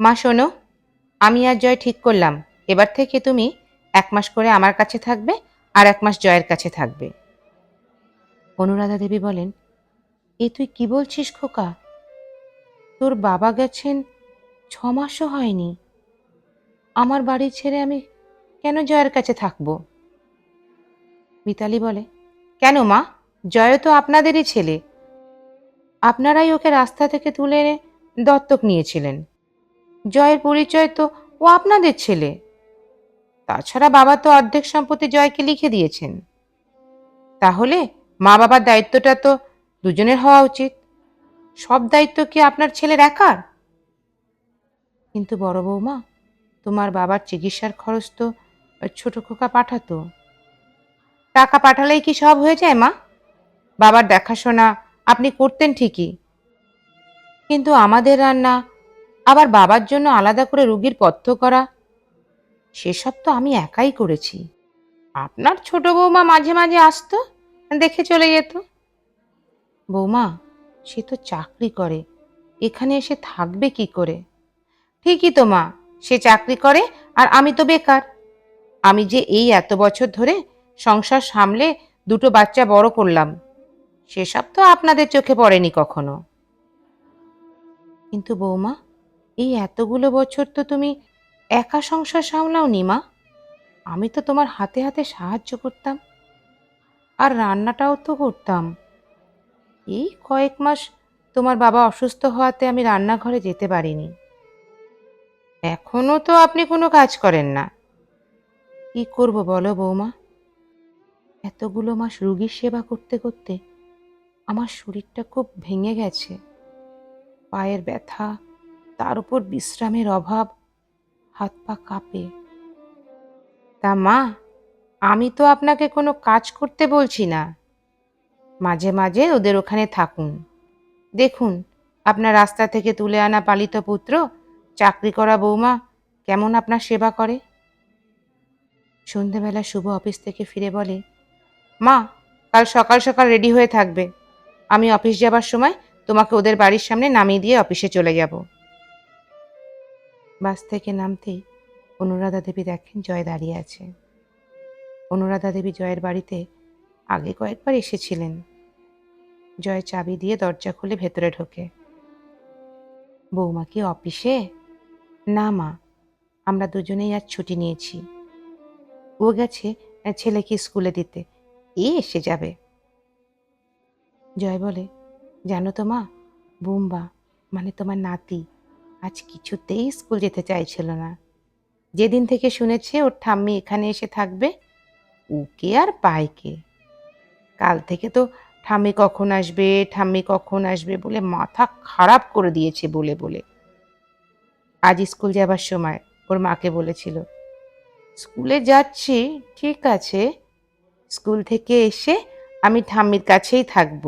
মা, শোনো, আমি আর জয় ঠিক করলাম। এবার থেকে তুমি এক মাস করে আমার কাছে থাকবে আর এক মাস জয়ের কাছে থাকবে। অনুরাধা দেবী বলেন, এ তুই কি বলছিস খোকা? তোর বাবা গেছেন ছ মাসও হয়নি। আমার বাড়ি ছেড়ে আমি কেন জয়ের কাছে থাকব? মিতালি বলে, কেন মা? জয় তো আপনাদেরই ছেলে। আপনারাই ওকে রাস্তা থেকে তুলে এনে দত্তক নিয়েছিলেন। জয়ের পরিচয় তো ও আপনাদের ছেলে। তাছাড়া বাবা তো অর্ধেক সম্পত্তি জয়কে লিখে দিয়েছেন। তাহলে মা বাবার দায়িত্বটা তো দুজনের হওয়া উচিত। সব দায়িত্ব কি আপনার ছেলের একার? কিন্তু বড় বৌমা, তোমার বাবার চিকিৎসার খরচ তো ছোট খোকা পাঠাতো। টাকা পাঠালেই কি সব হয়ে যায় মা? বাবার দেখাশোনা আপনি করতেন ঠিকই। কিন্তু আমাদের রান্না আবার বাবার জন্য আলাদা করে রুগীর পথ্য করা? সেসব তো আমি একাই করেছি। আপনার ছোট বৌমা মাঝে মাঝে আসতো, দেখে চলে যেত। বৌমা, সে তো চাকরি করে, এখানে এসে থাকবে কি করে? ঠিকই তো মা, সে চাকরি করে আর আমি তো বেকার। আমি যে এই এত বছর ধরে সংসার সামলে দুটো বাচ্চা বড় করলাম, সেসব তো আপনাদের চোখে পড়েনি কখনো। কিন্তু বৌমা এই এতগুলো বছর তো তুমি একা সংসার সামলাওনি, মা। আমি তো তোমার হাতে হাতে সাহায্য করতাম। আর রান্নাটাও তো করতাম। এই কয়েক মাস তোমার বাবা অসুস্থ হওয়াতে আমি রান্নাঘরে যেতে পারিনি। এখনও তো আপনি কোনো কাজ করেন না। কি করব বলো বৌমা? এতগুলো মাস রুগীর সেবা করতে করতে আমার শরীরটা খুব ভেঙে গেছে। পায়ের ব্যথা তার উপর বিশ্রামের অভাব হাত পা কাঁপে। তা মা, আমি তো আপনাকে কোনো কাজ করতে বলছি না। মাঝে মাঝে ওদের ওখানে থাকুন। দেখুন, আপনার রাস্তা থেকে তুলে আনা পালিত পুত্র, চাকরি করা বৌমা কেমন আপনার সেবা করে? সন্ধেবেলা শুভ অফিস থেকে ফিরে বলে, মা, কাল সকাল সকাল রেডি হয়ে থাকবে। আমি অফিস যাবার সময় তোমাকে ওদের বাড়ির সামনে নামিয়ে দিয়ে অফিসে চলে যাব। বাস থেকে নামতেই অনুরাধা দেবী দেখেন জয় দাঁড়িয়ে আছে। অনুরাধা দেবী জয়ের বাড়িতে আগে কয়েকবার এসেছিলেন। জয় চাবি দিয়ে দরজা খুলে ভেতরে ঢোকে। বৌমা কি অফিসে? না মা, আমরা দুজনেই আজ ছুটি নিয়েছি। ও গেছে ছেলেকে স্কুলে দিতে, এ এসে যাবে। জয় বলে, জানো তো মা, বুম্বা মানে তোমার নাতি আজ কিছুতেই স্কুল যেতে চাইছিল না। যেদিন থেকে শুনেছে ওর ঠাম্মি এখানে এসে থাকবে ওকে আর পায়কে কাল থেকে তো ঠাম্মি কখন আসবে, ঠাম্মি কখন আসবে বলে মাথা খারাপ করে দিয়েছে বলে বলে। আজ স্কুল যাবার সময় ওর মাকে বলেছিল, স্কুলে যাচ্ছি, ঠিক আছে। স্কুল থেকে এসে আমি ঠাম্মির কাছেই থাকব।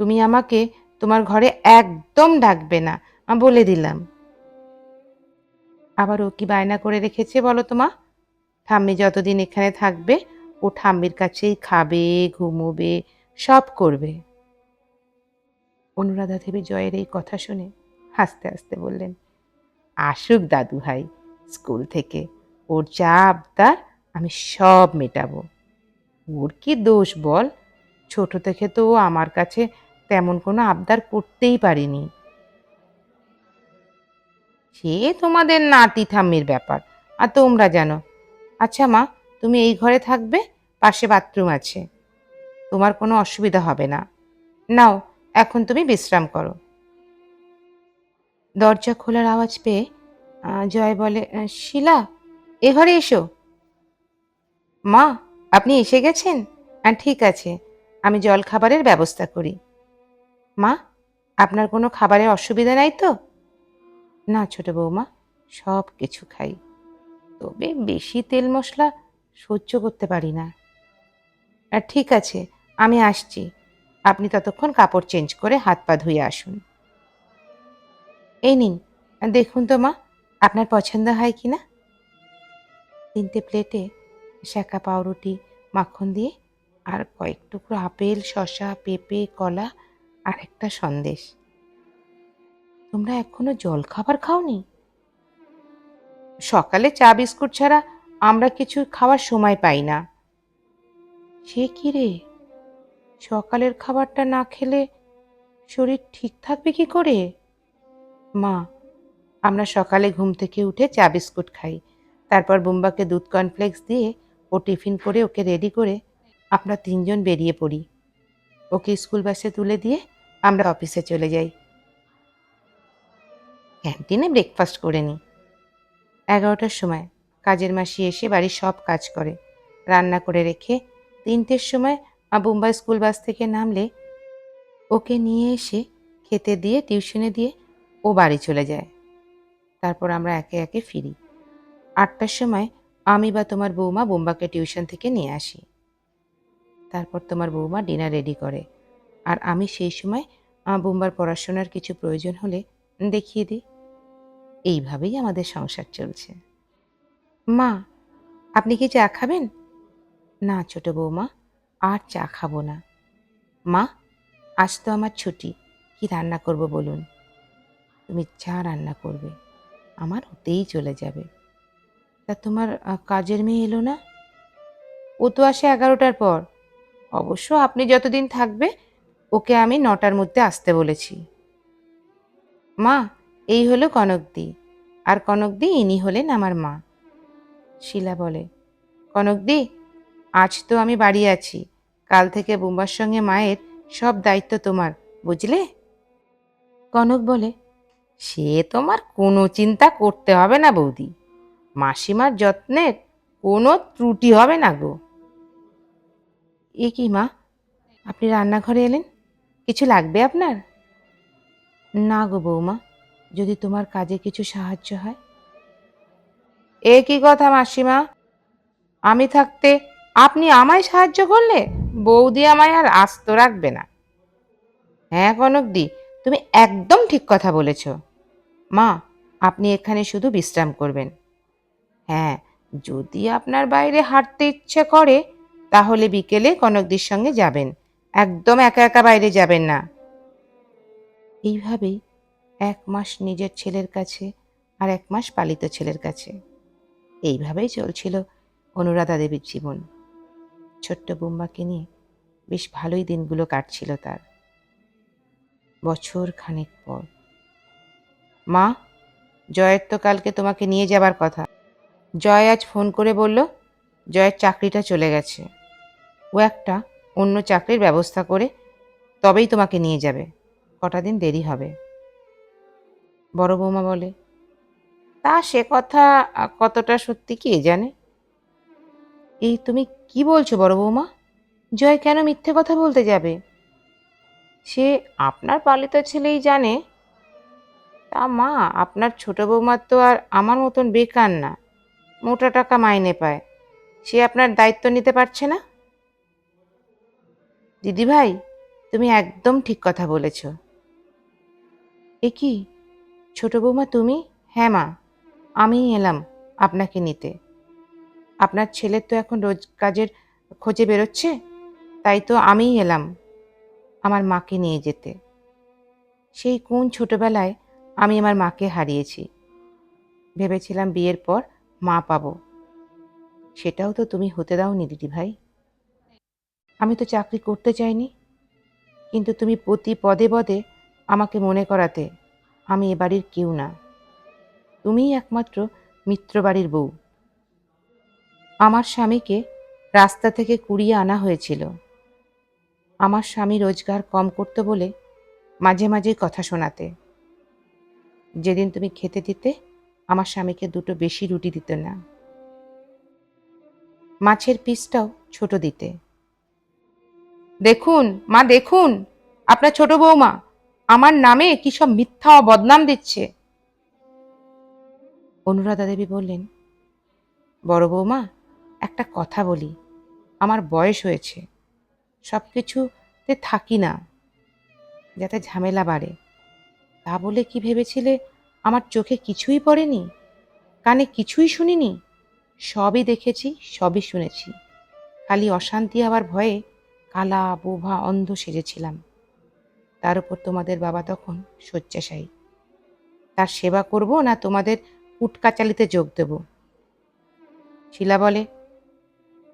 তুমি আমাকে তোমার ঘরে একদম ডাকবে না। বলে দিলাম। আবার ও কি বায়না করে রেখেছে বলো তো মা? ঠাম্মি যতদিন এখানে থাকবে, ও ঠাম্মির কাছেই খাবে, ঘুমোবে, সব করবে। অনুরাধা দেবী জয়ের এই কথা শুনে হাসতে হাসতে বললেন, আসুক দাদু ভাই, স্কুল থেকে ওর যা আবদার আমি সব মেটাবো। ওর কি দোষ বল? ছোট থেকে তো আমার কাছে তেমন কোনো আবদার করতেই পারিনি। সে তোমাদের নাতি ঠাম্মির ব্যাপার। আর তোমরা জানো আচ্ছা মা, তুমি এই ঘরে থাকবে, পাশে বাথরুম আছে। তোমার কোনো অসুবিধা হবে না। নাও, এখন তুমি বিশ্রাম করো। দরজা খোলার আওয়াজ পেয়ে জয় বলে শিলা, এ ঘরে এসো। মা, আপনি এসে গেছেন? ঠিক আছে, আমি জল খাবারের ব্যবস্থা করি। মা, আপনার কোনো খাবারের অসুবিধা নাই তো? না ছোট বৌমা সব কিছু খাই। তবে বেশি তেল মশলা সহ্য করতে পারি না। ঠিক আছে, আমি আসছি। আপনি ততক্ষণ কাপড় চেঞ্জ করে হাত পা ধুয়ে আসুন। এই নিন। দেখুন তো মা, আপনার পছন্দ হয় কি না? তিনটে প্লেটে শাঁকা পাউরুটি, মাখন দিয়ে আর কয়েক টুকরো আপেল, শসা, পেঁপে, কলা আর একটা সন্দেশ। তোমরা এখনও জল খাবার খাওনি? সকালে চা বিস্কুট ছাড়া আমরা কিছু খাওয়ার সময় পাই না। সে কি রে? সকালের খাবারটা না খেলে শরীর ঠিক থাকবে কি করে? মা, আমরা সকালে ঘুম থেকে উঠে চা বিস্কুট খাই। তারপর বুম্বাকে দুধ কর্নফ্লেক্স দিয়ে ও টিফিন করে ওকে রেডি করে আমরা তিনজন বেরিয়ে পড়ি। ওকে স্কুল বাসে তুলে দিয়ে আমরা অফিসে চলে যাই। ক্যান্টিনে ব্রেকফাস্ট করে নিই এগারোটার সময় কাজের মাসি এসে বাড়ির সব কাজ করে। রান্না করে রেখে তিনটের সময় মা বোম্বাই স্কুল বাস থেকে নামলে ওকে নিয়ে এসে খেতে দিয়ে টিউশনে দিয়ে ও বাড়ি চলে যায়। তারপর আমরা একে একে ফিরি। আটটার সময় আমি বা তোমার বৌমা বোম্বাকে টিউশন থেকে নিয়ে আসি। তারপর তোমার বৌমা ডিনার রেডি করে। আর আমি সেই সময় আহ, বোম্বার পড়াশোনার কিছু প্রয়োজন হলে দেখিয়ে দিই। এইভাবেই আমাদের সংসার চলছে। মা, আপনি কি চা খাবেন? না ছোট বৌমা, আর চা খাব না। মা, আজ তো আমার ছুটি, কি রান্না করব বলুন? তুমি চা রান্না করবে, আমার হতেই চলে যাবে। তা তোমার কাজের মেয়ে এলো না? ও তো আসে এগারোটার পর। অবশ্য আপনি যতদিন থাকবে, ওকে আমি নটার মধ্যে আসতে বলেছি। মা এই হলো কনকদি, আর কনকদি ইনি হলেন আমার মা। শিলা বলে, কনকদি, আজ তো আমি বাড়ি আছি, কাল থেকে বুম্বার সঙ্গে মায়ের সব দায়িত্ব তোমার, বুঝলে? কনক বলে, সে তোমার কোনো চিন্তা করতে হবে না বৌদি, মাসিমার যত্নের কোনো ত্রুটি হবে না গো। এ কি মা, আপনি রান্নাঘরে এলেন? কিছু লাগবে আপনার? না গো বৌমা যদি তোমার কাজে কিছু সাহায্য হয়? এ কি কথা মাসিমা? আমি থাকতে আপনি আমায় সাহায্য করলে বৌদি আমায় আর আস্ত রাখবে না। হ্যাঁ কনকদি, তুমি একদম ঠিক কথা বলেছ। মা, আপনি এখানে শুধু বিশ্রাম করবেন। হ্যাঁ যদি আপনার বাইরে হাঁটতে ইচ্ছে করে, তাহলে বিকেলে কনকদির সঙ্গে যাবেন। একদম একা একা বাইরে যাবেন না। এইভাবেই এক মাস নিজের ছেলের কাছে আর এক মাস পালিত ছেলের কাছে। এইভাবেই চলছিল অনুরাধা দেবীর জীবন। ছোট্ট বুম্বাকে নিয়ে বেশ ভালোই দিনগুলো কাটছিল তার। বছর খানেক পর। মা, জয়ের তো কালকে তোমাকে নিয়ে যাবার কথা। জয় আজ ফোন করে বলল, জয়ের চাকরিটা চলে গেছে। ও একটা অন্য চাকরির ব্যবস্থা করে তবেই তোমাকে নিয়ে যাবে। কটা দিন দেরি হবে। বড় বৌমা বলে। তা সে কথা কতটা সত্যি কে জানে? এই তুমি কি বলছো বড় বৌমা? জয় কেন মিথ্যে কথা বলতে যাবে? সে আপনার পালিত ছেলেই জানে। তা মা, আপনার ছোট বৌমার তো আর আমার মতন বেকার না। মোটা টাকা মাইনে পায়। সে আপনার দায়িত্ব নিতে পারছে না? দিদিভাই, তুমি একদম ঠিক কথা বলেছ। এ কি? ছোট বৌমা, তুমি? হ্যাঁ মা, আমিই এলাম আপনাকে নিতে। আপনার ছেলের তো এখন রোজ কাজের খোঁজে বেরোচ্ছে, তাই তো আমিই এলাম আমার মাকে নিয়ে যেতে। সেই কোন ছোটবেলায় আমি আমার মাকে হারিয়েছি। ভেবেছিলাম বিয়ের পর মা পাবো। সেটাও তো তুমি হতে দাওনি, দিদি ভাই। আমি তো চাকরি করতে চাইনি, কিন্তু তুমি প্রতি পদে পদে আমাকে মনে করাতে আমি এ বাড়ির কেউ না। তুমিই একমাত্র মিত্র বাড়ির বউ। আমার স্বামীকে রাস্তা থেকে কুড়িয়ে আনা হয়েছিল। আমার স্বামী রোজগার কম করতো বলে মাঝে মাঝে কথা শোনাতে। যেদিন তুমি খেতে দিতে, আমার স্বামীকে দুটো বেশি রুটি দিত না। মাছের পিসটাও ছোট দিতে। দেখুন, মা, দেখুন, আপনার ছোট বৌমা আমার নামে কি সব মিথ্যা ও বদনাম দিচ্ছে? অনুরাধা দেবী বললেন, বড় বৌমা, একটা কথা বলি। আমার বয়স হয়েছে। সব কিছুতে থাকি না, যাতে ঝামেলা বাড়ে। তা বলে কি ভেবেছিলে আমার চোখে কিছুই পড়েনি? কানে কিছুই শুনিনি? সবই দেখেছি, সবই শুনেছি। খালি অশান্তি হওয়ার ভয়ে কালা বোভা অন্ধ সেজেছিলাম। তার উপর তোমাদের বাবা তখন শয্যাশায়ী। তার সেবা করব না তোমাদের উটকাচালিতে যোগ দেব? শিলা বলে,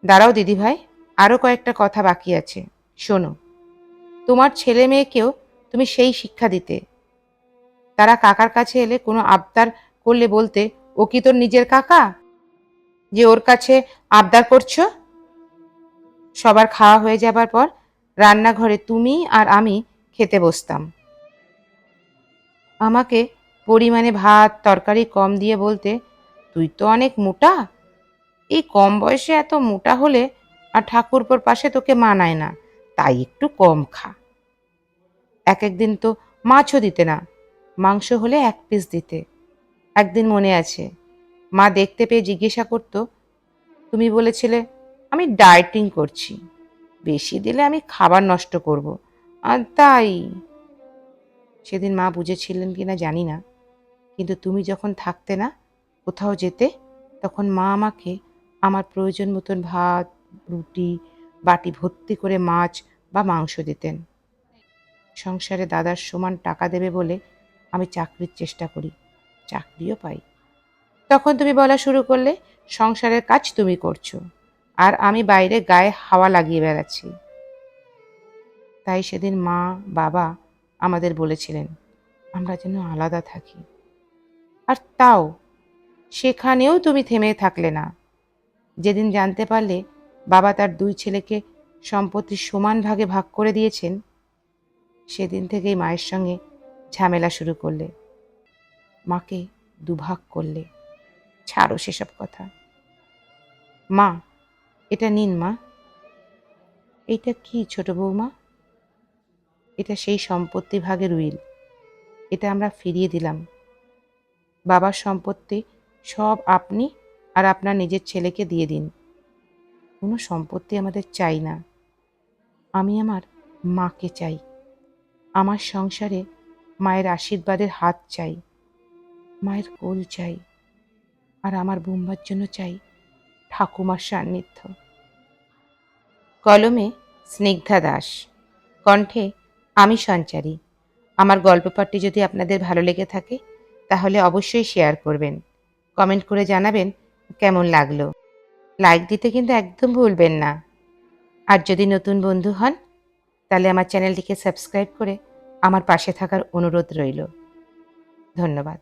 দাঁড়াও দিদিভাই আরও কয়েকটা কথা বাকি আছে, শোনো। তোমার ছেলে মেয়েকেও তুমি সেই শিক্ষা দিতে। তারা কাকার কাছে এলে কোনো আবদার করলে বলতে, ও কি তোর নিজের কাকা? যে ওর কাছে আবদার করছ? সবার খাওয়া হয়ে যাবার পর রান্নাঘরে তুমি আর আমি খেতে বসতাম। আমাকে পরিমাণে ভাত, তরকারি কম দিয়ে বলতে, তুই তো অনেক মোটা। এই কম বয়সে এত মোটা হলে আর ঠাকুরপোর পাশে তোকে মানায় না, তাই একটু কম খা। এক একদিন তো মাছও দিতে না, মাংস হলে এক পিস দিতে। একদিন মনে আছে, মা দেখতে পেয়ে জিজ্ঞাসা করতো, তুমি বলেছিলে আমি ডায়েটিং করছি, বেশি দিলে আমি খাবার নষ্ট করব। আর তাই। সেদিন মা বুঝেছিলেন কিনা জানি না, কিন্তু তুমি যখন থাকতে না কোথাও যেতে, তখন মা আমাকে আমার প্রয়োজন মতন ভাত, রুটি, বাটি ভর্তি করে মাছ বা মাংস দিতেন। সংসারে দাদার সমান টাকা দেবে বলে আমি চাকরির চেষ্টা করি, চাকরিও পাই। তখন তুমি বলা শুরু করলে, সংসারের কাজ তুমি করছ, আর আমি বাইরে গায়ে হাওয়া লাগিয়ে বেড়াচ্ছি। তাই সেদিন মা, বাবা আমাদের বলেছিলেন, আমরা যেন আলাদা থাকি। আর তাও, সেখানেও তুমি থেমে থাকলে না। যেদিন জানতে পারলে বাবা তার দুই ছেলেকে সম্পত্তি সমান ভাগে ভাগ করে দিয়েছেন, সেদিন থেকেই মায়ের সঙ্গে ঝামেলা শুরু করলে, মাকে দুভাগ করলে। ছাড়ো সেসব কথা। মা, এটা নিন মা। এইটা কি ছোট বৌমা? এটা সেই সম্পত্তি ভাগের উইল। এটা আমরা ফিরিয়ে দিলাম। বাবার সম্পত্তি সব আপনি আর আপনার নিজের ছেলেকে দিয়ে দিন। কোনো সম্পত্তি আমাদের চাই না। আমি আমার মাকে চাই। আমার সংসারে মায়ের আশীর্বাদের হাত চাই। মায়ের কোল চাই। আর আমার বোম্বার জন্য চাই ঠাকুমার সান্নিধ্য। কলমে স্নিগ্ধা দাস। কণ্ঠে আমি সঞ্চারী। আমার গল্প পাঠটি যদি আপনাদের ভালো লেগে থাকে, তাহলে অবশ্যই শেয়ার করবেন। কমেন্ট করে জানাবেন কেমন লাগল। লাইক দিতে কিন্তু একদম ভুলবেন না। আর যদি নতুন বন্ধু হন, তাহলে আমার চ্যানেলটিকে সাবস্ক্রাইব করে আমার পাশে থাকার অনুরোধ রইল। ধন্যবাদ।